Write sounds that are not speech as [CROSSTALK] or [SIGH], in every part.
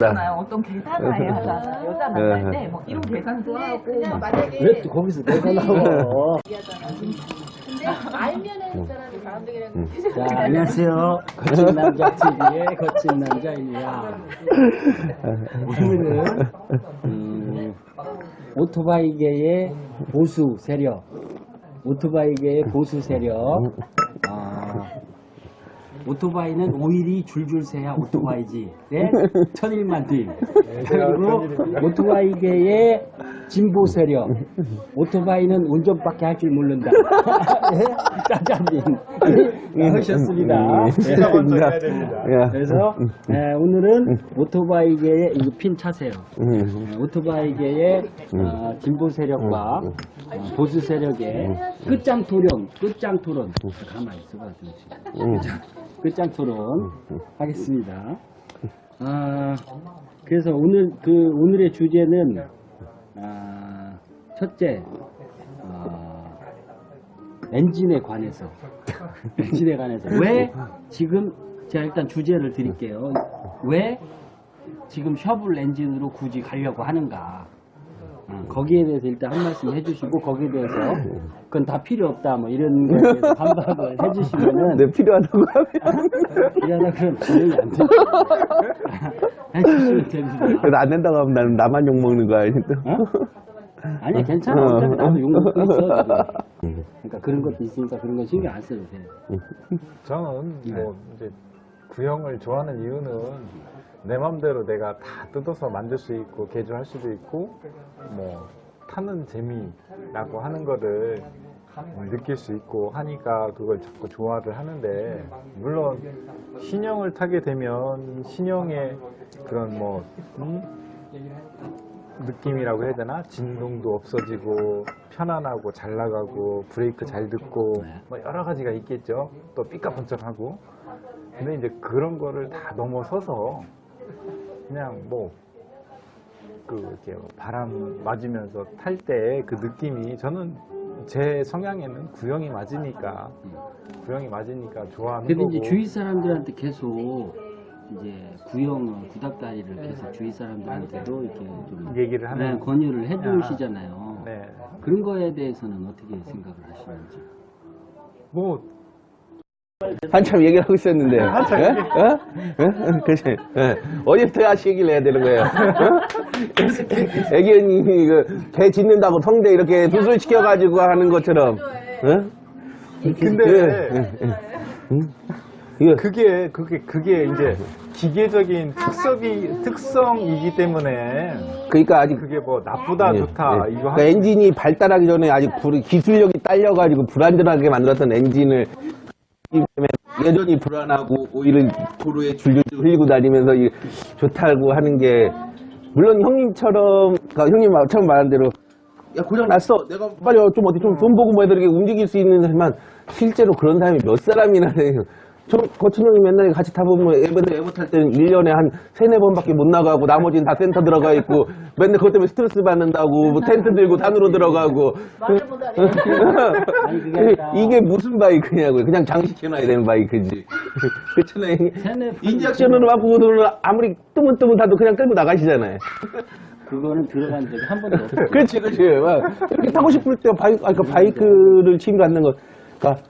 있잖아요. 어떤 계산을 해야 하잖아요. 여자 만날 때 뭐 이런 계산도 하고 그냥 막 만약에 왜 또 거기서 내가 나와? 얘기하잖아. 근데 알면은 있잖아 사람들이랑 자, 안녕하세요. 거친 남자 TV의 거친 남자입니다. 오늘은 음, 오토바이계의 보수 세력, 오토바이계의 보수 세력. 아, 오토바이는 오일이 줄줄 새야 오토바이지. 네? [LAUGHS] 천일만 뒤. 그리고 오토바이계의 진보 세력. 오토바이는 운전밖에 할 줄 모른다. [LAUGHS] 네? 짜장님. 네, 하셨습니다. 네. 그래서 에, 오늘은 오토바이계의 이거 핀 차세요. 에, 오토바이계의 어, 진보 세력과 어, 보수 세력의 끝장 토론, 끝장 토론. 가만히 있어봐 좀. 끝장 토론 하겠습니다. 아, 그래서 오늘 그 오늘의 주제는 아, 첫째 아, 엔진에 관해서 [LAUGHS] 엔진에 관해서 왜 지금 제가 일단 주제를 드릴게요. 왜 지금 셔블 엔진으로 굳이 가려고 하는가? 어, 거기에 대해서 일단 한 말씀 해주시고 거기에 대해서 그건 다 필요 없다 뭐 이런 거에 대해서 반박을 [LAUGHS] 해주시면은 네, 필요하다고 하면. 필요하다 그럼 진행이 안 돼. 해주시면 됩니다. 그래도 안 된다고 하면 나는 나만 욕먹는 거 아니야? 어? 아니야 괜찮아 어차피 나도 욕 먹고 있어 지금. 그러니까 그런 것도 있으니까 그런 건 신경 안 써도 돼 저는 네. 뭐 이제 구형을 좋아하는 이유는 내 맘대로 내가 다 뜯어서 만들 수 있고 개조할 수도 있고 뭐 타는 재미라고 하는 거를 느낄 수 있고 하니까 그걸 자꾸 좋아를 하는데 물론 신형을 타게 되면 신형의 그런 뭐 음? 느낌이라고 해야 되나? 진동도 없어지고 편안하고 잘 나가고 브레이크 잘 듣고 뭐 여러 가지가 있겠죠. 또 삐까번쩍하고 근데 이제 그런 거를 다 넘어서서 그냥 뭐 그 이렇게 바람 맞으면서 탈 때 그 느낌이 저는 제 성향에는 구형이 맞으니까 구형이 맞으니까 좋아하는 근데 거고. 이제 주위 사람들한테 계속 이제 구형 구닥다리를 계속 주위 사람들한테도 이렇게 좀 얘기를 하는 네, 권유를 해주시잖아요. 네. 그런 거에 대해서는 어떻게 생각을 하시는지. 뭐 한참 얘기를 하고 있었는데. 한참 예? 어? 어? 그치? 예. 어디부터 다시 얘기를 해야 되는 거예요? 어? [LAUGHS] 애기언니, 그, 개 짖는다고 성대 이렇게 수술시켜가지고 하는 것처럼. 어? 근데 응? 이거, 그게 그게 그게 이제 기계적인 특성이 특성이기 때문에 그러니까 아직 그게 뭐 나쁘다 예, 좋다 예. 이거 그러니까 하 엔진이 발달하기 전에 아직 불- 기술력이 딸려가지고 불안전하게 만들었던 엔진을 때문에 여전히 불안하고 오히려 도로에 줄줄줄 흘리고 다니면서 이 좋다고 하는 게 물론 형님처럼 그러니까 형님 처음 말한 대로 야 고장 났어. 내가 빨리 좀 어디 좀 돈 보고 뭐 애들 이렇게 움직일 수 있는 사람만 실제로 그런 사람이 몇 사람이나 돼요 저 거친 형이 맨날 같이 타보면 애들 에버 탈 때는 1년에 한 세네 번밖에 못 나가고 나머지는 다 센터 들어가 있고 맨날 그것 때문에 스트레스 받는다고 뭐 텐트 들고 산으로 들어가고. [LAUGHS] 이게 무슨 바이크냐고요. 그냥 장식해놔야 되는 바이크지. 그렇잖아요 인젝션으로 하고 아무리 뜨문뜨문 타도 그냥 끌고 나가시잖아요. 그거는 들어간 적이 한 번도 없어요. 그렇지, 그렇지. 막 이렇게 타고 싶을 때 바이크, 아까 바이크를 취미 갖는 거. 그러니까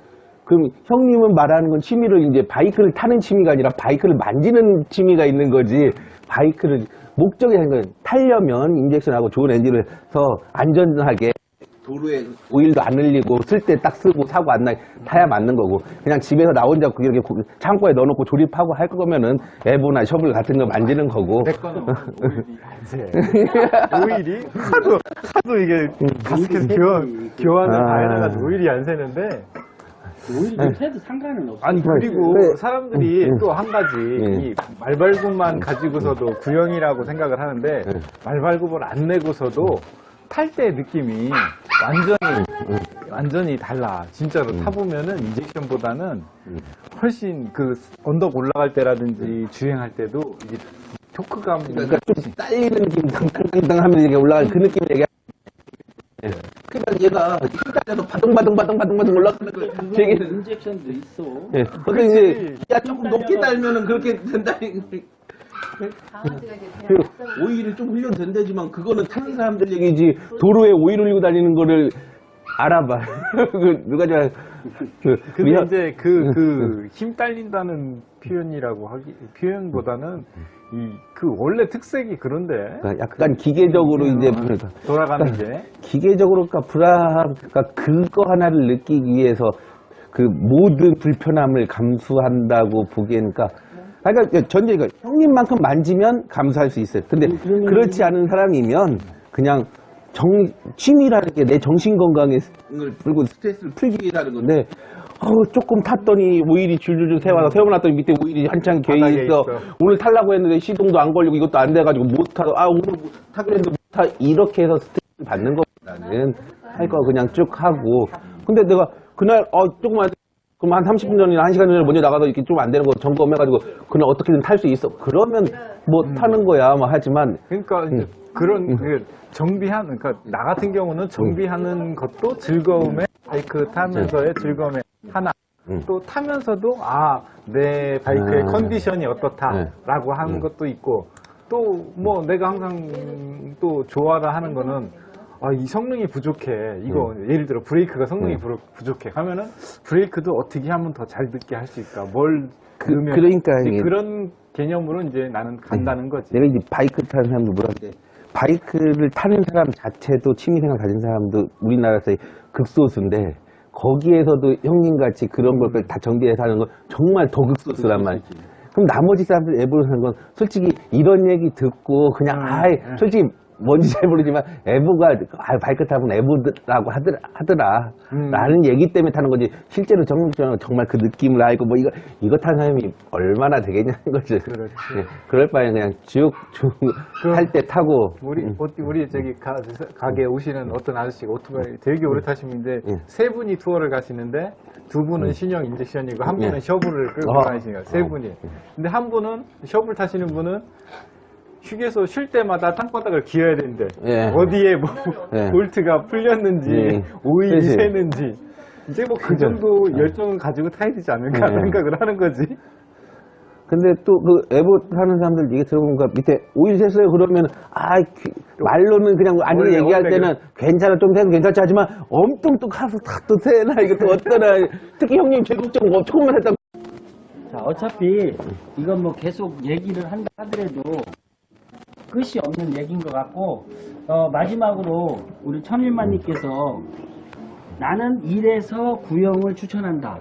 그럼 형님은 말하는 건 취미를 이제 바이크를 타는 취미가 아니라 바이크를 만지는 취미가 있는 거지. 바이크를 목적이 건 타려면 인젝션하고 좋은 엔진을 해서 안전하게 도로에 오일도 안 흘리고 쓸 때 딱 쓰고 사고 안 나게 타야 맞는 거고. 그냥 집에서 나 혼자 그렇게 고- 창고에 넣어놓고 조립하고 할 거면은 에보나 셔블 같은 거 만지는 거고. 내 거는 오일이 안새 [LAUGHS] 오일이? 하도 하도 이게 가스켓 교환 교환을 다 아. 해놔가지고 오일이 안 새는데 오히려 해도 상관은 없어 아니 그리고 네. 사람들이 또한 가지 네. 이 말발굽만 가지고서도 구형이라고 생각을 하는데 네. 말발굽을 안 내고서도 탈 때 느낌이 완전히 완전히 달라. 진짜로 타 보면은 인젝션보다는 훨씬 그 언덕 올라갈 때라든지 주행할 때도 이게 토크감 그러니까 좀 딸리는 느낌, 당당당 하면서 이렇게 올라갈 그 느낌 얘기. 그러니까 얘가 힘달려도 바둥바둥바둥바둥바둥 올라가는 걸 되게. 인젝션도 있어 예. 근데 이제 야 조금 높게 달면은 그렇게 된다. 강아지가 이제 그 그냥 오일이 좀 훈련된다지만 그거는 타는 사람들 얘기지 도로에 오일 흘리고 다니는 거를 알아봐. [LAUGHS] 그 누가 저 그, 근데 우리가- 이제 그, 그, 힘 딸린다는 표현이라고 하기, 표현보다는 이, 그 원래 특색이 그런데. 그러니까 약간 기계적으로 이제 그러니까 돌아가는 게. 기계적으로 그러니까 불안 그러니까 그거 하나를 느끼기 위해서 그 모든 불편함을 감수한다고 보기에는 그러니까 그러니까 전제 이거 형님만큼 만지면 감수할 수 있어요. 근데 그렇지 않은 사람이면 그냥 정 취미라는 게 내 정신 건강을 풀고 스트레스를 풀기 위해서하는 건데 어우, 조금 탔더니 오일이 줄줄줄 세워서 세워놨더니 밑에 오일이 한창 개이 있어. 있어. 오늘 타려고 했는데 시동도 안 걸리고 이것도 안 돼가지고 못 타. 아 오늘 뭐 타기로 했는데 못 타. 이렇게 해서 스트레스 받는 것보다는 할 거 그냥 쭉 하고. 근데 내가 그날 어 조금만 그럼 한 30분 전이나 1시간 전에 먼저 나가서 이렇게 좀 안 되는 거 점검해가지고 그날 어떻게든 탈 수 있어. 그러면 뭐 타는 거야. 뭐 하지만 그러니까 이제 그런 그 정비한 그러니까 나 같은 경우는 정비하는 것도 즐거움에 바이크 타면서의 즐거움의 하나 음. 또 타면서도 아 내 바이크의 아. 컨디션이 어떻다라고 하는 음. 것도 있고 또 뭐 내가 항상 또 좋아라 하는 거는 아 이 성능이 부족해. 이거 예를 들어 브레이크가 성능이 음. 부러- 부족해. 하면은 브레이크도 어떻게 하면 더 잘 듣게 할 수 있을까? 뭘 그, 넣으면 그러니까 이제 이게 그런 개념으로 이제 나는 간다는 거지. 내가 이제 바이크 타는 사람도 물었는데 바이크를 타는 사람 자체도 취미생활 가진 사람도 우리나라에서 극소수인데 거기에서도 형님같이 그런 걸 다 정비해서 하는 건 정말 더 극소수란 말이야. 그럼 나머지 사람들 앱으로 하는 건 솔직히 이런 얘기 듣고 그냥 아이 솔직히 뭔지 잘 모르지만 에보가 아 타면 에보라고 하더라, 하더라 음. 라는 얘기 때문에 타는 거지 실제로 정말 정말 그 느낌을 알고 뭐 이거 이거 타는 사람이 얼마나 되겠냐는 거지 그렇지. 예, 그럴 바에 그냥 쭉쭉 할때 타고 우리 음. 어- 우리 저기 가, 가게 오시는 어떤 아저씨가 오토바이 되게 오래 타시는데 음. 세 분이 투어를 가시는데 두 분은 신형 인젝션이고 한 분은 예. 셔블을 끌고 어. 다니시니까 세 어. 분이. 근데 한 분은 셔블 타시는 분은 휴게소 쉴 때마다 땅바닥을 기어야 되는데 예. 어디에 뭐 [LAUGHS] 예. 볼트가 풀렸는지 예. 오일이 그치. 새는지 이제 뭐 그. 정도 예. 열정을 가지고 타야 되지 않을까 예. 생각을 하는 거지. 근데 또 그 에보 하는 사람들 얘기 들어보니까 밑에 오일 샜어요 그러면 아 귀- 말로는 그냥 아니 원래, 얘기할 원래 때는 괜찮아 좀 새도 괜찮지 하지만 엄청 또 가서 탁또 새나 이거 또 어떠나 특히 형님 제 걱정 뭐 조금만 했다 자, 어차피 이건 뭐 계속 얘기를 한다 하더라도 끝이 없는 얘기인 것 같고, 어, 마지막으로 우리 천일만님께서 나는 1에서 9형을 추천한다.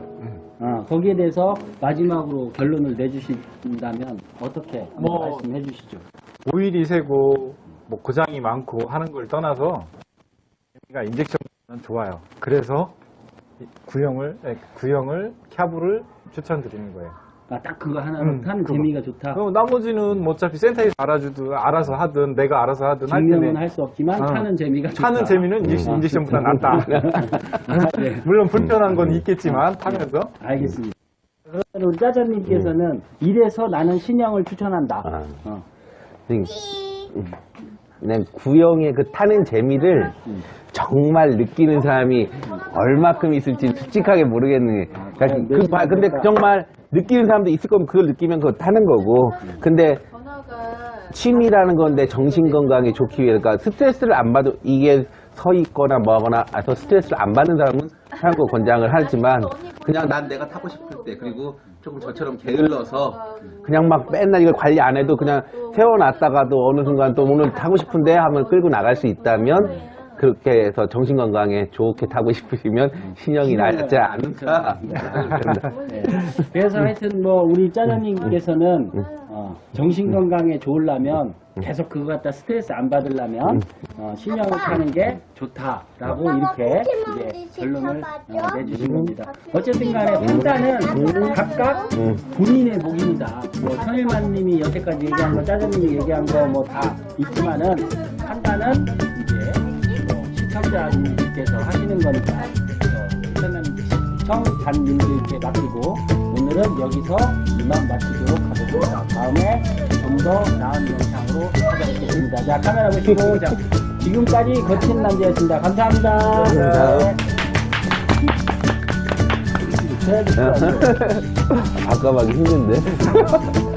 어, 거기에 대해서 마지막으로 결론을 내주신다면 어떻게 한번 뭐, 말씀해 주시죠. 오일이 새고 뭐 고장이 많고 하는 걸 떠나서 그러니까 인젝션은 좋아요. 그래서 이 구형을 에, 구형을 캡을 추천드리는 거예요. 아, 딱 그거 하나로 음, 타는 그거. 재미가 좋다. 그럼 나머지는 뭐 어차피 센터에서 알아주든 알아서 하든 내가 알아서 하든 할 증명은 텐데 할 수 없지만 어. 타는 재미가 좋다. 타는 재미는 인젝션, 아, 인젝션보다 낫다. 네. [LAUGHS] 물론 불편한 건 있겠지만 타면서 알겠습니다. 그러면 우리 짜장님께서는 이래서 나는 신형을 추천한다. 아. 어. 그냥 구형의 그 타는 재미를 정말 느끼는 사람이 얼마큼 있을지 솔직하게 모르겠는 게 그러니까 그 바- 근데 정말 느끼는 사람도 있을 거면 그걸 느끼면 그거 타는 거고. 근데 취미라는 건데 정신 건강에 좋기 위해 그러니까 스트레스를 안 받아 이게 서 있거나 뭐 하거나 아서 스트레스를 안 받는 사람은 타는 거 권장을 하지만 그냥 난 내가 타고 싶을 때 그리고 조금 저처럼 게을러서 그냥 막 맨날 이걸 관리 안 해도 그냥 세워놨다가도 어느 순간 또 오늘 타고 싶은데 하면 끌고 나갈 수 있다면 그렇게 해서 정신 건강에 좋게 타고 [LAUGHS] 싶으시면 신형이 낫지 않을까. [LAUGHS] 네. 그래서 하여튼 뭐 우리 짜장님께서는 어, 정신 건강에 좋으려면 계속 그거 갖다 스트레스 안 받으려면 어, 신형을 타는 게 좋다라고 이렇게 이제 결론을 어, 내주신 겁니다. 어쨌든 간에 판단은 각각 본인의 복입니다. 뭐 천일만님이 여태까지 얘기한 거, 짜장님이 얘기한 거 뭐 다 있지만은 판단은 뭐 시청자님께서 하시는 거니까 어, 시청자님들께 맡기고 오늘은 여기서 이만 마치도록 하겠습니다. 다음에 좀 더 나은 영상으로 찾아뵙겠습니다. 자 카메라 보시고 자, 지금까지 거친 남자였습니다. 감사합니다. 감사합니다. 네. 바꿔가기 힘든데 [LAUGHS]